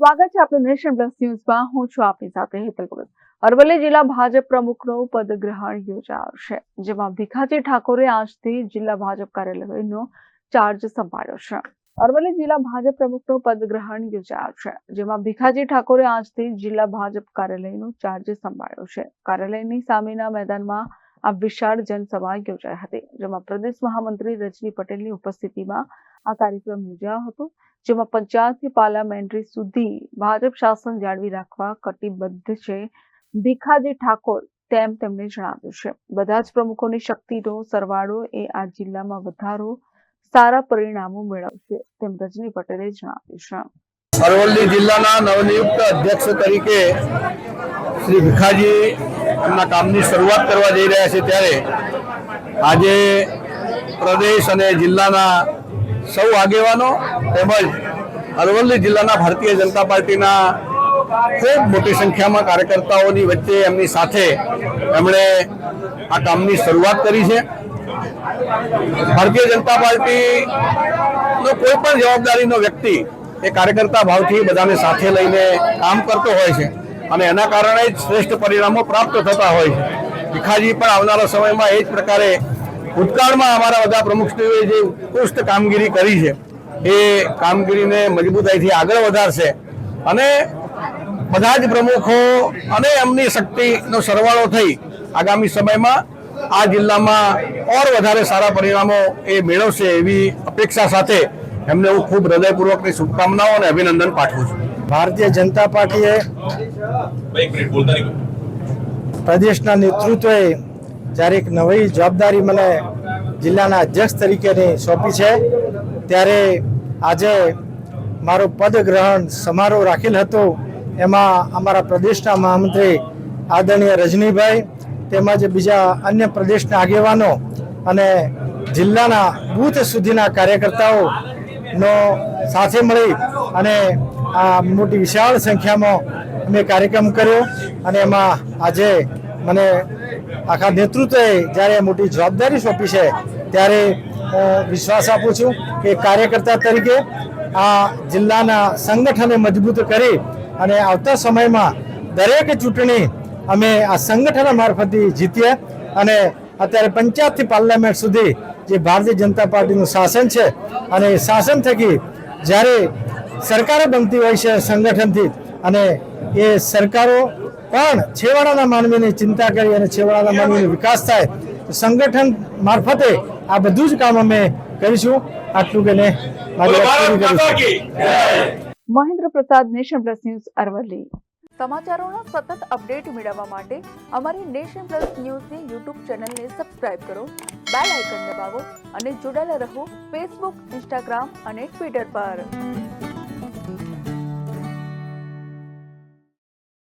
સ્વાગત છે આપનું નેશન પ્લસ ન્યૂઝમાં. હું છું આપની સાથે હેતલ ભગત. અરવલ્લી જિલ્લા ભાજપ પ્રમુખનો પદગ્રહણ યોજાશે, જેમાં ભીખાજી ઠાકોરે આજથી જિલ્લા ભાજપ કાર્યાલયનો ચાર્જ સંભાળ્યો છે. અરવલ્લી જિલ્લા ભાજપ પ્રમુખનો પદગ્રહણ યોજાયો છે જેમાં ભીખાજી ઠાકોરે આજથી જિલ્લા ભાજપ કાર્યાલયનો ચાર્જ સંભાળ્યો છે. કાર્યાલયની સામેના મેદાનમાં આ વિશાળ જનસભા યોજાઈ હતી, જેમાં પ્રદેશ મહામંત્રી રજની પટેલની ઉપસ્થિતિમાં આ કાર્યક્રમ યોજાયો હતો, જેમાં પંચાયતથી પાર્લામેન્ટરી સુધી ભાજપ શાસન જાળવી રાખવા કટિબદ્ધ છે ભીખાજી ઠાકોર તેમ તેમણે જણાવ્યું છે. બધા જ પ્રમુખોની શક્તિનો સરવાળો એ આ જિલ્લામાં વધારો, સારા પરિણામો મેળવશે તેમ રજની પટેલે જણાવ્યું છે. અરવલ્લી જિલ્લાના નવનિયુક્ત અધ્યક્ષ તરીકે શ્રી ભીખાજી એમના કામની શરૂઆત કરવા જઈ રહ્યા છે ત્યારે આજે પ્રદેશ અને જિલ્લાના સૌ આગેવાનો તેમજ અરવલ્લી જિલ્લાના ભારતીય જનતા પાર્ટીના ખૂબ મોટી સંખ્યામાં કાર્યકર્તાઓની વચ્ચે એમની સાથે એમણે આ કામની શરૂઆત કરી છે. ભારતીય જનતા પાર્ટીનો કોઈ પણ જવાબદારીનો વ્યક્તિ એ કાર્યકર્તા ભાવથી બધાને સાથે લઈને કામ કરતો હોય છે. અને એના કારણે જ શ્રેષ્ઠ પરિણામો પ્રાપ્ત થતા હોય. છે ભીખાજી પણ આવનારા સમયમાં એ જ પ્રકારે ભૂતકાળમાં અમારા બધા પ્રમુખશ્રીઓએ જે ઉત્કૃષ્ટ કામગીરી કરી છે, એ કામગીરીને મજબૂતાઈથી આગળ વધારશે. અને બધા જ પ્રમુખો અને એમની શક્તિનો સરવાળો થઈ આગામી સમયમાં આ જિલ્લામાં ઓર વધારે સારા પરિણામો એ મેળવશે એવી અપેક્ષા સાથે એમને હું ખૂબ હૃદયપૂર્વકની શુભકામનાઓ અને અભિનંદન પાઠવું છું. ભારતીય જનતા પાર્ટીએ પ્રદેશના નેતૃત્વએ જ્યારે એક નવી જવાબદારી મને જિલ્લાના અધ્યક્ષ તરીકેની સોંપી છે, ત્યારે આજે મારો પદગ્રહણ સમારોહ રાખેલ હતો. એમાં અમારા પ્રદેશના મહામંત્રી આદરણીય રજનીભાઈ તેમજ બીજા અન્ય પ્રદેશના આગેવાનો અને જિલ્લાના બૂથ સુધીના કાર્યકર્તાઓનો સાથે મળી અને આ મોટી વિશાળ સંખ્યામાં અમે કાર્યક્રમ કર્યો અને એમાં આજે મને આખા નેતૃત્વએ જ્યારે મોટી જવાબદારી સોંપી છે, ત્યારે વિશ્વાસ આપું છું કે કાર્યકર્તા તરીકે આ જિલ્લાના સંગઠને મજબૂત કરી અને આવતા સમયમાં દરેક ચૂંટણી અમે આ સંગઠન મારફતે જીતીએ અને અત્યારે પંચાયતથી પાર્લામેન્ટ સુધી જે ભારતીય જનતા પાર્ટીનું શાસન છે અને શાસન થકી જ્યારે સરકારો બનતી હોય છે સંગઠનથી અને એ સરકારો પણ છેવાડાના માનવીની ચિંતા કરી અને છેવાડાના માનવીનો વિકાસ થાય તો સંગઠન મારફતે આ બધું જ કામ અમે કરીશું. આટલું કે મહેન્દ્ર પ્રસાદ નેશન પ્લસ ન્યૂઝ અરવલ્લી. સમાચારોના સતત અપડેટ મેળવવા માટે અમારી નેશન પ્લસ ન્યૂઝની યુટ્યુબ ચેનલને સબસ્ક્રાઇબ કરો બેલ આઇકન દબાવો અને જોડાયેલા રહો ફેસબુક ઇન્સ્ટાગ્રામ અને ટ્વિટર પર.